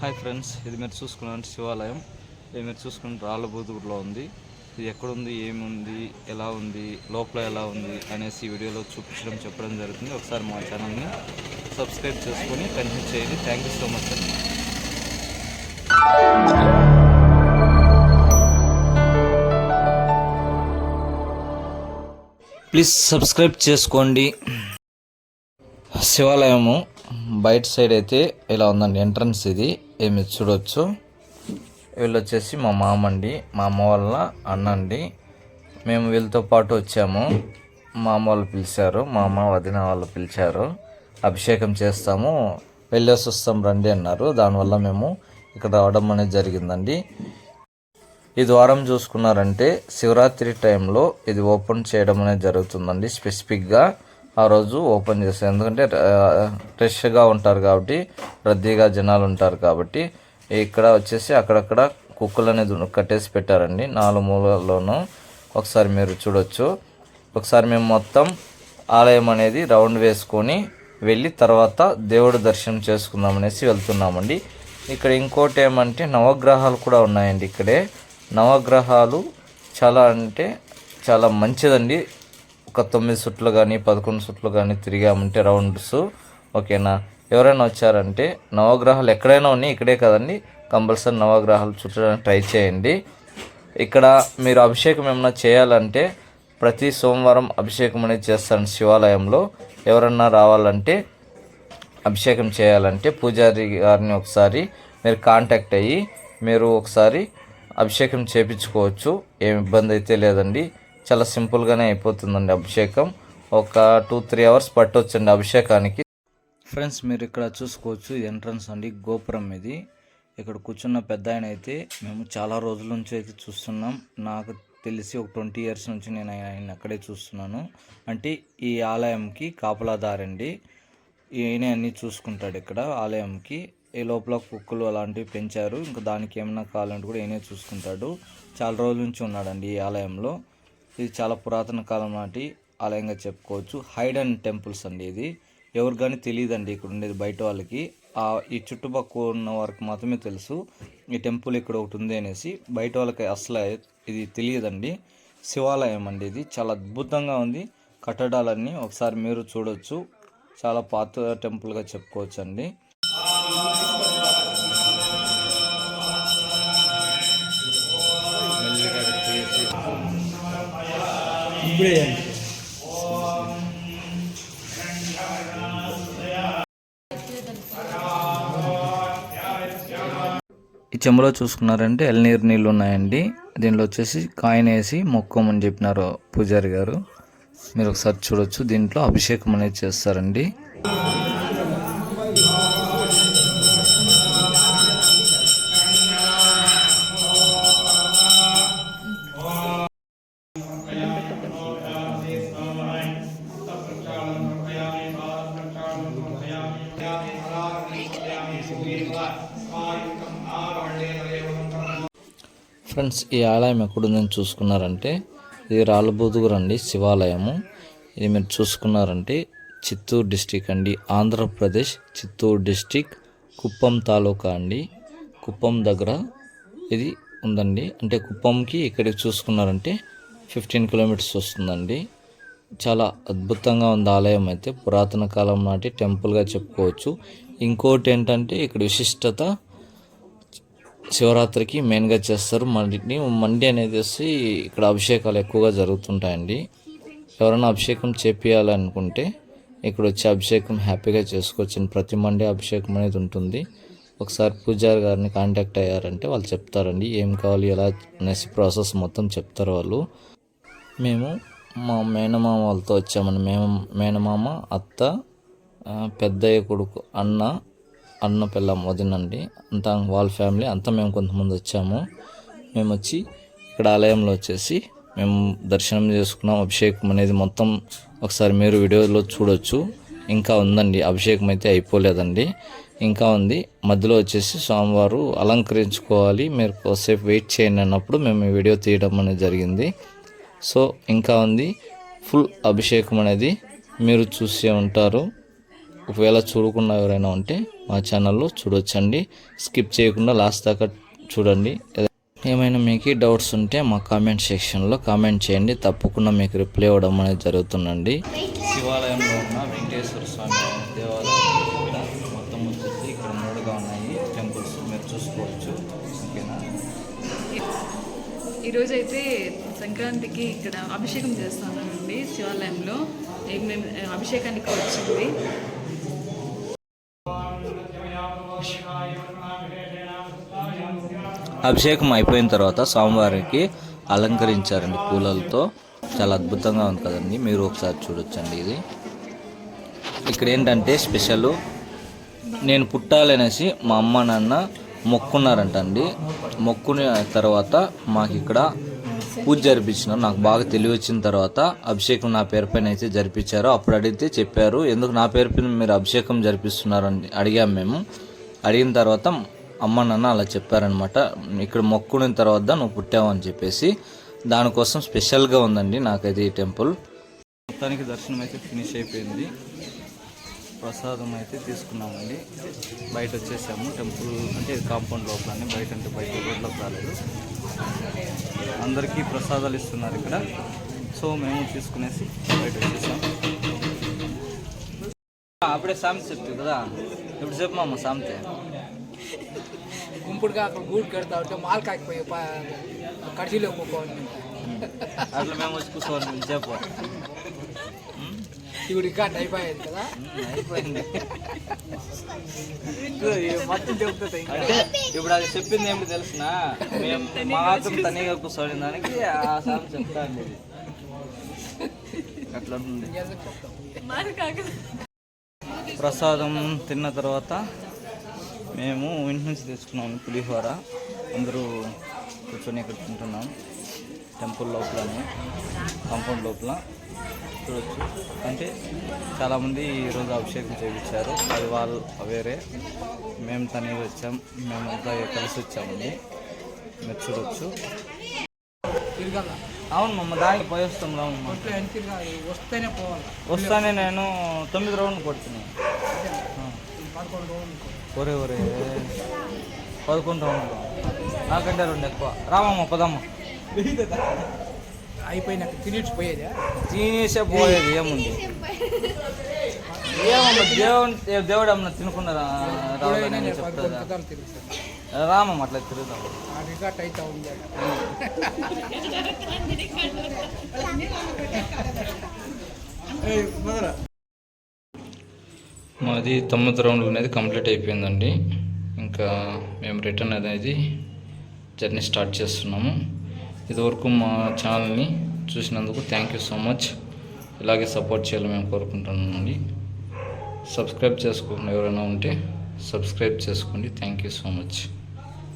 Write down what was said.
Hi friends ఇది మీరు చూసుకున్న శివాలయం. ఇది మీరు చూసుకున్న రాళ్ళబూదుగుడిలో ఉంది. ఇది ఎక్కడుంది ఏముంది ఎలా ఉంది లోపల ఎలా ఉంది అనేసి ఈ వీడియోలో చూపించడం చెప్పడం జరుగుతుంది. ఒకసారి మా ఛానల్ని సబ్స్క్రైబ్ చేసుకొని కంటిన్యూ చేయండి. థ్యాంక్ యూ సో మచ్ అండి ప్లీజ్ సబ్స్క్రైబ్ చేసుకోండి. శివాలయము బయట సైడ్ అయితే ఇలా ఉందండి ఎంట్రన్స్ ఇది. ఏమి చూడొచ్చు. వీళ్ళు వచ్చేసి మా మామ అండి మా అమ్మ వాళ్ళ అన్న అండి మేము వీళ్ళతో పాటు వచ్చాము. మా అమ్మ వాళ్ళు పిలిచారు మా అమ్మ వదిన వాళ్ళు పిలిచారు. అభిషేకం చేస్తాము వెళ్ళేసి వస్తాం రండి అన్నారు. దానివల్ల మేము ఇక్కడ రావడం అనేది జరిగిందండి. ఈ ద్వారం చూసుకున్నారంటే శివరాత్రి టైంలో ఇది ఓపెన్ చేయడం అనేది జరుగుతుందండి. స్పెసిఫిక్గా ఆ రోజు ఓపెన్ చేస్తారు ఎందుకంటే ఫ్రెష్గా ఉంటారు కాబట్టి రద్దీగా జనాలు ఉంటారు కాబట్టి ఇక్కడ వచ్చేసి అక్కడక్కడ కుక్కలు అనేది కట్టేసి పెట్టారండి. నాలుగు మూలల్లోనూ ఒకసారి మీరు చూడొచ్చు. ఒకసారి మేము మొత్తం ఆలయం అనేది రౌండ్ వేసుకొని వెళ్ళి తర్వాత దేవుడు దర్శనం చేసుకుందాం అనేసి వెళ్తున్నామండి. ఇక్కడ ఇంకోటి ఏమంటే నవగ్రహాలు కూడా ఉన్నాయండి ఇక్కడే. నవగ్రహాలు చాలా అంటే చాలా మంచిదండి. ఒక తొమ్మిది సుట్లు కానీ పదకొండు సుట్లు కానీ తిరిగామంటే రౌండ్స్. ఓకేనా? ఎవరైనా వచ్చారంటే నవగ్రహాలు ఎక్కడైనా ఉన్నాయి ఇక్కడే కదండి. కంపల్సరీ నవగ్రహాలు చుట్టడానికి ట్రై చేయండి. ఇక్కడ మీరు అభిషేకం ఏమైనా చేయాలంటే ప్రతి సోమవారం అభిషేకం అనేది చేస్తాను శివాలయంలో. ఎవరన్నా రావాలంటే అభిషేకం చేయాలంటే పూజారి గారిని ఒకసారి మీరు కాంటాక్ట్ అయ్యి మీరు ఒకసారి అభిషేకం చేపించుకోవచ్చు. ఏమి ఇబ్బంది అయితే లేదండి. చాలా సింపుల్గానే అయిపోతుందండి అభిషేకం. ఒక టూ త్రీ అవర్స్ పట్టొచ్చండి అభిషేకానికి. ఫ్రెండ్స్ మీరు ఇక్కడ చూసుకోవచ్చు ఎంట్రన్స్ అండి గోపురం ఇది. ఇక్కడ కూర్చున్న పెద్ద ఆయన అయితే మేము చాలా రోజుల నుంచి అయితే చూస్తున్నాం. నాకు తెలిసి ఒక ట్వంటీ ఇయర్స్ నుంచి నేను ఆయన అక్కడే చూస్తున్నాను. అంటే ఈ ఆలయంకి కాపలాదారండి ఈయన అన్ని చూసుకుంటాడు ఇక్కడ ఆలయంకి. ఈ లోపల కుక్కలు అలాంటివి పెంచారు. ఇంకా దానికి ఏమైనా కావాలంటే కూడా ఈయనే చూసుకుంటాడు. చాలా రోజుల నుంచి ఉన్నాడండి ఈ ఆలయంలో. ఇది చాలా పురాతన కాలం నాటి ఆలయంగా చెప్పుకోవచ్చు. హైడన్ టెంపుల్స్ అండి ఇది. ఎవరు కానీ తెలియదండి ఇక్కడ ఉండేది బయట వాళ్ళకి. ఆ ఈ చుట్టుపక్కల ఉన్న వారికి మాత్రమే తెలుసు. ఈ టెంపుల్ ఇక్కడ ఒకటి ఉంది అనేసి. బయట వాళ్ళకి అసలు ఇది తెలియదండి. శివాలయం అండి ఇది. చాలా అద్భుతంగా ఉంది. కట్టడాలన్నీ ఒకసారి మీరు చూడొచ్చు. చాలా పాత టెంపుల్గా చెప్పుకోవచ్చు అండి ఈ చెంబులో చూసుకున్నారంటే ఎల్నీరు నీళ్ళు ఉన్నాయండి. దీనిలో వచ్చేసి కాయిన్ వేసి మొక్కమని చెప్పినారు పూజారి గారు. మీరు ఒకసారి చూడొచ్చు. దీంట్లో అభిషేకం అనేది చేస్తారండి. ఫ్రెండ్స్ ఈ ఆలయం ఎక్కడుందని చూసుకున్నారంటే ఇది రాళ్ళబోదుగురు అండి శివాలయము. ఇది మీరు చూసుకున్నారంటే చిత్తూరు డిస్టిక్ అండి. ఆంధ్రప్రదేశ్ చిత్తూరు డిస్టిక్ కుప్పం తాలూకా అండి. కుప్పం దగ్గర ఇది ఉందండి. అంటే కుప్పంకి ఇక్కడికి చూసుకున్నారంటే ఫిఫ్టీన్ కిలోమీటర్స్ వస్తుందండి. చాలా అద్భుతంగా ఉంది ఆలయం అయితే. పురాతన కాలం నాటి టెంపుల్గా చెప్పుకోవచ్చు. ఇంకోటి ఏంటంటే ఇక్కడ విశిష్టత శివరాత్రికి మెయిన్గా చేస్తారు. మండి మండి అనేది వచ్చి ఇక్కడ అభిషేకాలు ఎక్కువగా జరుగుతుంటాయండి. ఎవరైనా అభిషేకం చేపియాలనుకుంటే ఇక్కడ వచ్చి అభిషేకం హ్యాపీగా చేసుకోవచ్చు ప్రతి మండే అభిషేకం అనేది ఉంటుంది. ఒకసారి పూజారి గారిని కాంటాక్ట్ అయ్యారంటే వాళ్ళు చెప్తారండి. ఏం కావాలి ఎలా అనేసి ప్రాసెస్ మొత్తం చెప్తారు వాళ్ళు. మేము మా మేనమామ వాళ్ళతో వచ్చామని మేము మేనమామ అత్త పెద్దయ్య కొడుకు అన్న అన్న పిల్లం వదినండి. అంతా వాళ్ళ ఫ్యామిలీ అంతా మేము కొంతమంది వచ్చాము. మేము వచ్చి ఇక్కడ ఆలయంలో వచ్చేసి మేము దర్శనం చేసుకున్నాం. అభిషేకం అనేది మొత్తం ఒకసారి మీరు వీడియోలో చూడొచ్చు. ఇంకా ఉందండి అభిషేకం అయితే అయిపోలేదండి. ఇంకా ఉంది. మధ్యలో వచ్చేసి స్వామివారు అలంకరించుకోవాలి. మీరు కొద్దిసేపు వెయిట్ చేయండి అన్నప్పుడు మేము ఈ వీడియో తీయడం అనేది జరిగింది. సో ఇంకా ఉంది. ఫుల్ అభిషేకం అనేది మీరు చూసే ఉంటారు. ఒకవేళ చూడకుండా ఎవరైనా ఉంటే మా ఛానల్లో చూడొచ్చండి. స్కిప్ చేయకుండా లాస్ట్ దాకా చూడండి. ఏమైనా మీకు డౌట్స్ ఉంటే మా కామెంట్ సెక్షన్లో కామెంట్ చేయండి. తప్పకుండా మీకు రిప్లై ఇవ్వడం అనేది జరుగుతుందండి. శివాలయంలో ఉన్న వెంకటేశ్వర స్వామి దేవాలయం మొత్తం వచ్చేసి ఇక్కడ మూడుగా ఉన్నాయి. టెంపుల్స్ మీరు చూసుకోవచ్చు. ఓకేనా? ఈరోజైతే సంక్రాంతికి ఇక్కడ అభిషేకం చేస్తున్నానండి శివాలయంలో. మేము అభిషేకానికి వచ్చింది. అభిషేకం అయిపోయిన తర్వాత స్వామివారికి అలంకరించారండి పూలలతో. చాలా అద్భుతంగా ఉంది కదండి. మీరు ఒకసారి చూడొచ్చండి ఇది. ఇక్కడ ఏంటంటే స్పెషల్ నేను పుట్టాలనేసి మా అమ్మ నాన్న మొక్కున్నారంట అండి మొక్కుని తర్వాత మాకు ఇక్కడ పూజ జరిపించినారు. నాకు బాగా తెలివి వచ్చిన తర్వాత అభిషేకం నా పేరు పైన అయితే జరిపించారు. అప్పుడు అడిగితే చెప్పారు ఎందుకు నా పేరు పైన మీరు అభిషేకం జరిపిస్తున్నారు అని అడిగాం మేము. అడిగిన తర్వాత అమ్మ నాన్న అలా చెప్పారనమాట. ఇక్కడ మొక్కుడిన తర్వాత నువ్వు పుట్టావు అని చెప్పేసి. దానికోసం స్పెషల్గా ఉందండి నాకైతే ఈ టెంపుల్. మొత్తానికి దర్శనం అయితే ఫినిష్ అయిపోయింది. ప్రసాదం అయితే తీసుకున్నామండి. బయట వచ్చేసాము. టెంపుల్ అంటే కాంపౌండ్ లోపలని బయట అంటే బయట రోడ్లోకి రాలేదు. అందరికీ ప్రసాదాలు ఇస్తున్నారు ఇక్కడ. సో మేము తీసుకునేసి బయట వచ్చేసాం. అప్పుడే సామెత చెప్తుంది కదా. ఇప్పుడు చెప్పు సామెత? గుంపుడుగా అక్కడ గూడు కడతా ఉంటే మాల్ కాకపోయి కడిచిలో పోకోండి అట్లా మేము వచ్చి కూర్చోవాలి చెప్పు. ఇప్పుడు ఇంకా అయిపోయేది కదా. అయిపోయింది. మొత్తం చెప్తుంది అంటే ఇప్పుడు అది చెప్పింది ఏమిటి తెలిసిన? మేము మాత్రం తనిగా కూర్చోని దానికి ఆ సామెత చెప్తా అండి. అట్లా ఉంటుంది. మరి కాక ప్రసాదం తిన్న తర్వాత మేము ఇంటి నుంచి తెచ్చుకున్నాం పులిహోర. అందరూ కూర్చొని ఇక్కడ తింటున్నాం. టెంపుల్ లోపలనే కాంపౌండ్ లోపల. చూడొచ్చు. అంటే చాలామంది ఈరోజు అభిషేకం చేయించారు. అది వాళ్ళు వేరే. మేము తనే వచ్చాం. మేమంతా కలిసి వచ్చామండి. మీరు చూడొచ్చు. అవును మమ్మ దానికి పోయి వస్తాం. వస్తేనే పోవాలి. వస్తానే నేను తొమ్మిది రౌండ్ కొడుతున్నాను. ఒరే ఒరే. పదకొండు రౌండ్లు. నాకంటే రెండు ఎక్కువ. రామమ్మ పదమ్మ. అయిపోయినాక తినేసి పోయేదా? తినేసే పోయేది ఏముంది? ఏమమ్మ దేవుడు దేవుడు అమ్మ తినకుండా రా- రావాలని చెప్తుందా రామమ్మ అట్లా తిరుగుదాం. రికార్డ్ అయితే ఉంది మాది తొమ్మిది రౌండ్లు అనేది కంప్లీట్ అయిపోయిందండి. ఇంకా మేము రిటర్న్ అనేది జర్నీ స్టార్ట్ చేస్తున్నాము. ఇదివరకు మా ఛానల్ని చూసినందుకు థ్యాంక్ యూ సో మచ్. ఇలాగే సపోర్ట్ చేయాలని మేము కోరుకుంటున్నామండి. సబ్స్క్రైబ్ చేసుకోకుండా ఎవరైనా ఉంటే సబ్స్క్రైబ్ చేసుకోండి. Thank you so much.